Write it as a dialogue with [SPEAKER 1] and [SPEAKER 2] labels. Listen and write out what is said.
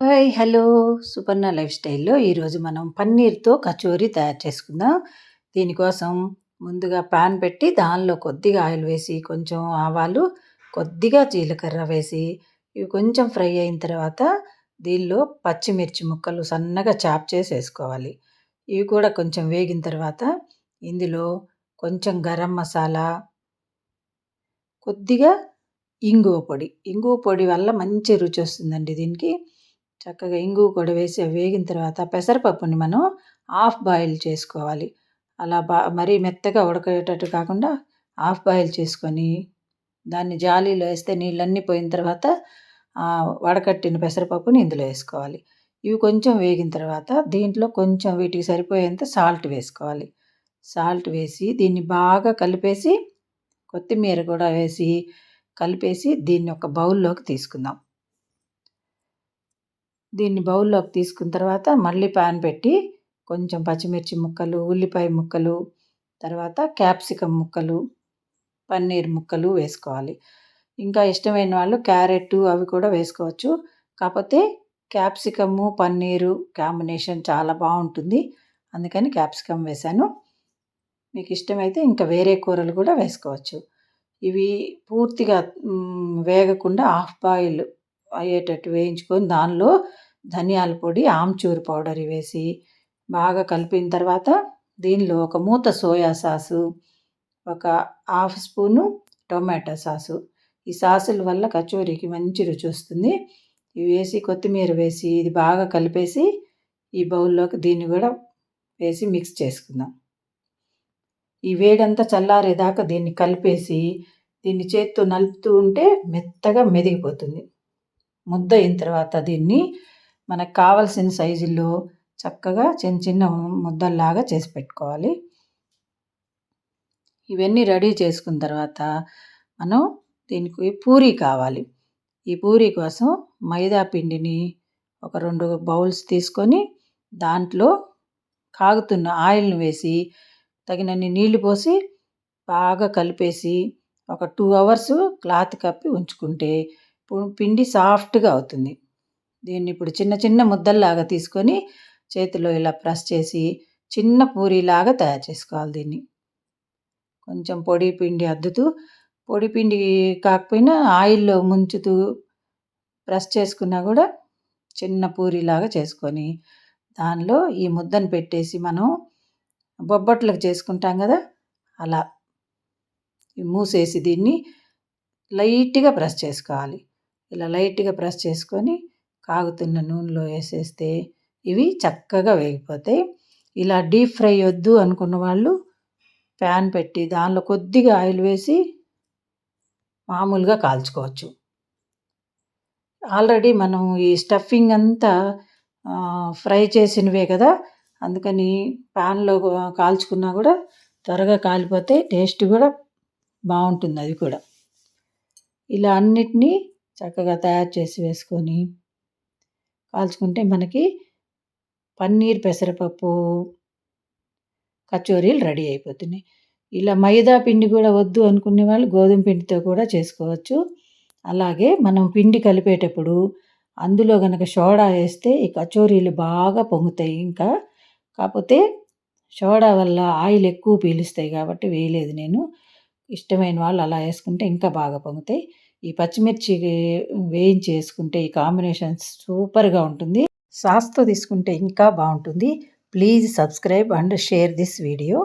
[SPEAKER 1] Hi! Hello! Suparna life స్టైల్‌లో ఈరోజు మనం పన్నీర్‌తో కచోరీ తయారు చేసుకుందాం. దీనికోసం ముందుగా పాన్ పెట్టి దానిలో కొద్దిగా ఆయిల్ వేసి, కొంచెం ఆవాలు, కొద్దిగా జీలకర్ర వేసి, ఇవి కొంచెం ఫ్రై అయిన తర్వాత దీనిలో పచ్చిమిర్చి ముక్కలు సన్నగా చాప్ చేసి వేసుకోవాలి. ఇవి కూడా కొంచెం వేగిన తర్వాత ఇందులో కొంచెం గరం మసాలా కొద్దిగా ఇంగువ పొడి. ఇంగువ పొడి వల్ల మంచి రుచి వస్తుందండి దీనికి. చక్కగా ఇంగు కూడా వేసి వేగిన తర్వాత పెసరపప్పుని మనం హాఫ్ బాయిల్ చేసుకోవాలి. అలా బా మరీ మెత్తగా ఉడకేటట్టు కాకుండా హాఫ్ బాయిల్ చేసుకొని దాన్ని జాలీలో వేస్తే నీళ్ళన్నీ పోయిన తర్వాత వడకట్టిన పెసరపప్పుని ఇందులో వేసుకోవాలి. ఇవి కొంచెం వేగిన తర్వాత దీంట్లో కొంచెం వీటికి సరిపోయేంత సాల్ట్ వేసుకోవాలి. సాల్ట్ వేసి దీన్ని బాగా కలిపేసి కొత్తిమీర కూడా వేసి కలిపేసి దీన్ని ఒక బౌల్లోకి తీసుకుందాం. దీన్ని బౌల్లోకి తీసుకున్న తర్వాత మళ్ళీ ప్యాన్ పెట్టి కొంచెం పచ్చిమిర్చి ముక్కలు ఉల్లిపాయ ముక్కలు తర్వాత క్యాప్సికమ్ ముక్కలు పన్నీర్ ముక్కలు వేసుకోవాలి. ఇంకా ఇష్టమైన వాళ్ళు క్యారెట్ అవి కూడా వేసుకోవచ్చు. కాకపోతే క్యాప్సికము పన్నీరు కాంబినేషన్ చాలా బాగుంటుంది. అందుకని క్యాప్సికమ్ వేశాను. మీకు ఇష్టమైతే ఇంకా వేరే కూరలు కూడా వేసుకోవచ్చు. ఇవి పూర్తిగా వేగకుండా హాఫ్ బాయిల్ అయ్యేటట్టు వేయించుకొని దానిలో ధనియాల పొడి ఆమ్చూర్ పౌడర్ వేసి బాగా కలిపిన తర్వాత దీనిలో ఒక మూత సోయా సాసు ఒక హాఫ్ స్పూను టొమాటో సాసు. ఈ సాసుల వల్ల కచోరీకి మంచి రుచి వస్తుంది. ఇవి వేసి కొత్తిమీర వేసి ఇది బాగా కలిపేసి ఈ బౌల్లోకి దీన్ని కూడా వేసి మిక్స్ చేసుకుందాం. ఈ వేడంతా చల్లారేదాకా దీన్ని కలిపేసి దీన్ని చేత్తో నలుపుతూ ఉంటే మెత్తగా మెదిగిపోతుంది. ముద్ద అయిన తర్వాత దీన్ని మనకు కావలసిన సైజుల్లో చక్కగా చిన్న చిన్న ముద్దల్లాగా చేసి పెట్టుకోవాలి. ఇవన్నీ రెడీ చేసుకున్న తర్వాత మనం దీనికి పూరీ కావాలి. ఈ పూరీ కోసం మైదా పిండిని ఒక రెండు బౌల్స్ తీసుకొని దాంట్లో కాగుతున్న ఆయిల్ని వేసి తగినన్ని నీళ్ళు పోసి బాగా కలిపేసి ఒక టూ అవర్స్ క్లాత్ కప్పి ఉంచుకుంటే పిండి సాఫ్ట్గా అవుతుంది. దీన్ని ఇప్పుడు చిన్న చిన్న ముద్దల్లాగా తీసుకొని చేతిలో ఇలా ప్రెస్ చేసి చిన్న పూరీలాగా తయారు చేసుకోవాలి దీన్ని. కొంచెం పొడి పిండి అద్దుతూ పొడి పిండి కాకపోయినా ఆయిల్లో ముంచుతూ ప్రెస్ చేసుకున్నా కూడా చిన్న పూరీలాగా చేసుకొని దానిలో ఈ ముద్దను పెట్టేసి మనం బొబ్బట్లకు చేసుకుంటాం కదా అలా మూసేసి దీన్ని లైట్గా ప్రెస్ చేసుకోవాలి. ఇలా లైట్గా ప్రెస్ చేసుకొని కాగుతున్న నూనెలో వేసేస్తే ఇవి చక్కగా వేగిపోతాయి. ఇలా డీప్ ఫ్రై వద్దు అనుకున్న వాళ్ళు ప్యాన్ పెట్టి దానిలో కొద్దిగా ఆయిల్ వేసి మామూలుగా కాల్చుకోవచ్చు. ఆల్రెడీ మనం ఈ స్టఫింగ్ అంతా ఫ్రై చేసినవే కదా అందుకని ప్యాన్లో కాల్చుకున్నా కూడా త్వరగా కాలిపోతే టేస్ట్ కూడా బాగుంటుంది అది కూడా. ఇలా అన్నిటినీ చక్కగా తయారు చేసి వేసుకొని కాల్చుకుంటే మనకి పన్నీర్ పెసరపప్పు కచోరీలు రెడీ అయిపోతున్నాయి. ఇలా మైదా పిండి కూడా వద్దు అనుకునే వాళ్ళు గోధుమ పిండితో కూడా చేసుకోవచ్చు. అలాగే మనం పిండి కలిపేటప్పుడు అందులో కనుక సోడా వేస్తే ఈ కచోరీలు బాగా పొంగుతాయి ఇంకా. కాకపోతే సోడా వల్ల ఆయిల్ ఎక్కువ పీలుస్తాయి కాబట్టి వేయలేదు నేను. ఇష్టమైన వాళ్ళు అలా వేసుకుంటే ఇంకా బాగా పొంగుతాయి. ఈ పచ్చిమిర్చి వేయించేసుకుంటే ఈ కాంబినేషన్ సూపర్గా ఉంటుంది. సాస్తో తీసుకుంటే ఇంకా బాగుంటుంది. Please subscribe and share this video.